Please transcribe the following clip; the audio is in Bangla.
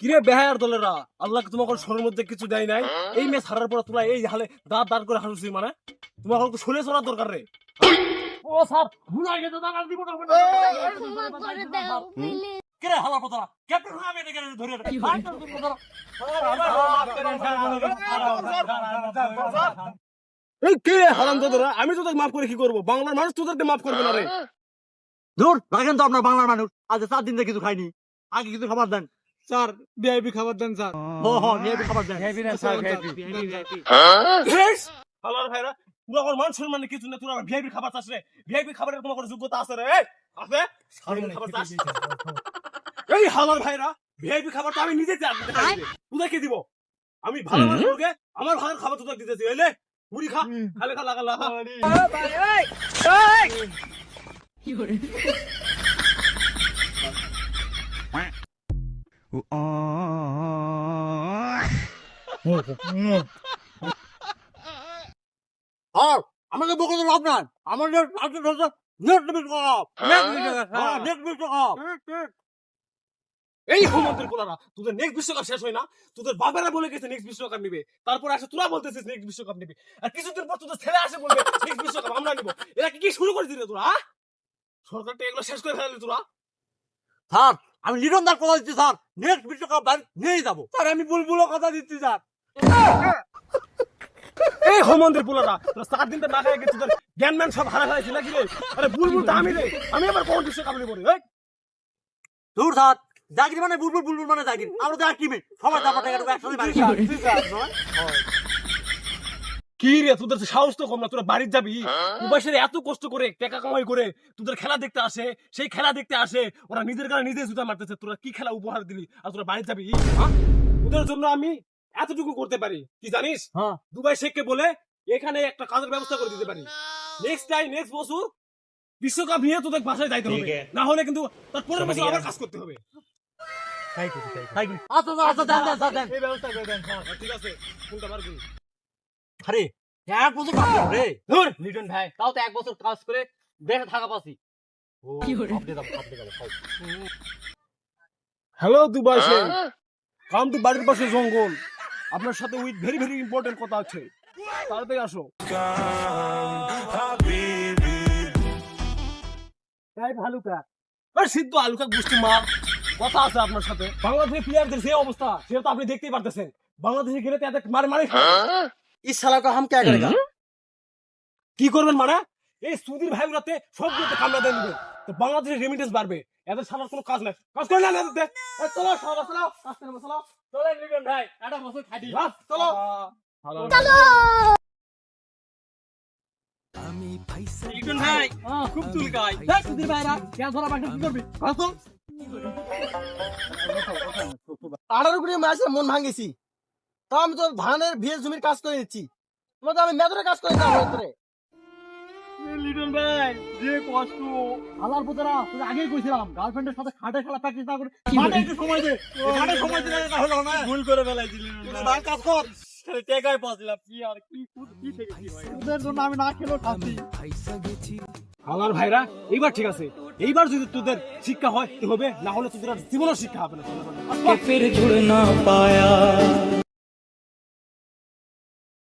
কিরে বেহায়ার দলেরা? আল্লাহ তোমাকে শোনের মধ্যে কিছু দেয় নাই? এই ম্যাচ হারার পর এই হালে দাঁত দাঁত করে হাসুছি মানে? তোমাকে শরীরে চড়ার দরকার রে? ও স্যার গেছে দাঁড়া দিব না ক্ষমা করে দাও প্লিজ কিরে হালা পতরা ক্যাপ্টেন হয়ে আমি এটাকে ধরে এই কে হারাম দাদারা? আমি তোদের মাফ করে কি করব? বাংলার মানুষ তোদেরকে মাফ করবে না রে। ধুর রাখেন তো আপনার বাংলার মানুষ। আজ চার দিন থেকে কিছু খাইনি। আগে কিছু খাবার দেন স্যার ভিআইপি খাবার দেন স্যার। হ হ নিয়ে খাবার দেন। হেস! হালার ভাইরা তোরা আমার মান সম্মান কিছু না তোরা ভিআইপি খাবার চাস রে। ভিআইপি খাবারের তোমার কোনো যোগ্যতা আছে রে? এই, আছে? খাবার চাস? এই হালার ভাইরা ভিআইপি খাবার তো আমি নিজে চাই তোদেরকে দিব। আমি ভালো মানুষকে আমার ভাগের খাবার তোদের দিতেছি এলে মুড়ি খা খালে খা লাগা লাগা। আর আমাকে বকে তো লাভ নাই আমাদের আজকে এই হোমন্তের কোলারা তোদের নেক্সট বিশ্বকাপ শেষ হয় না? তোদের বাবারা বলে গেছে নেক্সট বিশ্বকাপ নিবে। তারপর আসে তোরা বলতেছিস নেক্সট বিশ্বকাপ নিবে। আর কিছুদিন পর তোদের ছেলে আসে বলবে নেক্সট বিশ্বকাপ আমরা নিব। এরা কি কি শুরু করে দিলে তোরা? সরকারটা এগুলো শেষ করে ফেলালি তোরা? স্যার আমি লিটন দার কথা দিচ্ছি স্যার। নেক্সট বিশ্বকাপ ভাই নিয়েই যাব। স্যার আমি বুলবুলো কথা দিচ্ছি স্যার। এই তোরা সাত দিন তো না খাই গেছে তোদের জ্ঞান ম্যান সব হারা হয়েছে নাকি রে? আরে বুলবুল তো আমি রে আমি আবার কোন বিশ্বকাপ নিব রে? এই, ধুর জাগির মানে বুলবুল বুলবুল মানে জাগির। আমরা তো এক টিমে সবাই তারপর একসাথে বাড়ি। কি রে তোদের সাহস তো কম না তোরা বাড়ির যাবি? উপাসের এত কষ্ট করে টাকা কামাই করে তোদের খেলা দেখতে আসে সেই খেলা দেখতে আসে ওরা নিজের নিজে জুতা মারতেছে তোরা কি খেলা উপহার দিলি আর তোরা বাড়ি যাবি? হ্যাঁ? ওদের জন্য আমি এতটুকু করতে পারি কি জানিস? হ্যাঁ। দুবাই শেখকে বলে এখানে একটা কাজের ব্যবস্থা করে দিতে পারি। নেক্সট টাইম নেক্সট বছর বিশ্বকাপ নিয়ে তোদের বাসায় যাইতে হবে। না হলে কিন্তু তার পরের বছর আবার কাজ করতে হবে। তাই করি। আচ্ছা স্যার, আচ্ছা দেন দেন দেন এই ব্যবস্থা করে দেন স্যার ঠিক আছে। কোনটা বার করি আরে এক বছর কাজ করো রে। ধুর। লিটন ভাই তাও তো এক বছর কাজ করে দেখে থাকা পাচ্ছি। হ্যালো দুবাই কাম টু বাড়ির পাশে জঙ্গল। আপনার সাথে উইথ ভেরি ভেরি ইম্পর্টেন্ট কথা আছে। তাড়াতাড়ি আসো। ভালুকা আর সিদ্ধ আলুকা গোষ্ঠী মা। কথা আছে আপনার সাথে। বাংলাদেশের প্লেয়ারদের যে অবস্থা সেটা তো আপনি দেখতেই পারতেছেন। বাংলাদেশে গেলে তো এত মারে মারে ইস সালা को हम क्या करेगा কি করবেন মানে এই সুদীর ভাইগুলোতে সবগুলোতে কামড়া দিয়ে দিবে তো বাংলাদেশের রেমিটেন্স বাড়বে এদের সালার কোনো কাজ নাই কাজ করে না না এদের এই চলো চলো চলো আস্তে করে চলো চলে লিটন ভাই একটা বছর খাটি বাস, চলো লিটন ভাই খুব চুলকাই দেখ সুধীর ভাইরা কেন ধরা বাকি কি করবি কত আঠারো কোটি মাসে মন ভাঙেছি তা আমি তো ধানের ভিয়ে জমির কাজ করে দিচ্ছি। তোমাদের আমি মেদরে কাজ করে দিলাম ভেতরে। লিটন ভাই যে কষ্ট। হালার আগেই কইছিলাম গার্লফ্রেন্ডের সাথে খাটে খেলা প্র্যাকটিস না করে মাঠে একটু সময় দে সময় দিলে না হলো না ভুল করে ভাই। কাজ কর। ভাইরা এইবার ঠিক আছে। এইবার যদি তোদের শিক্ষা হয় হবে? না হলে তোদের জীবনও শিক্ষা হবে না।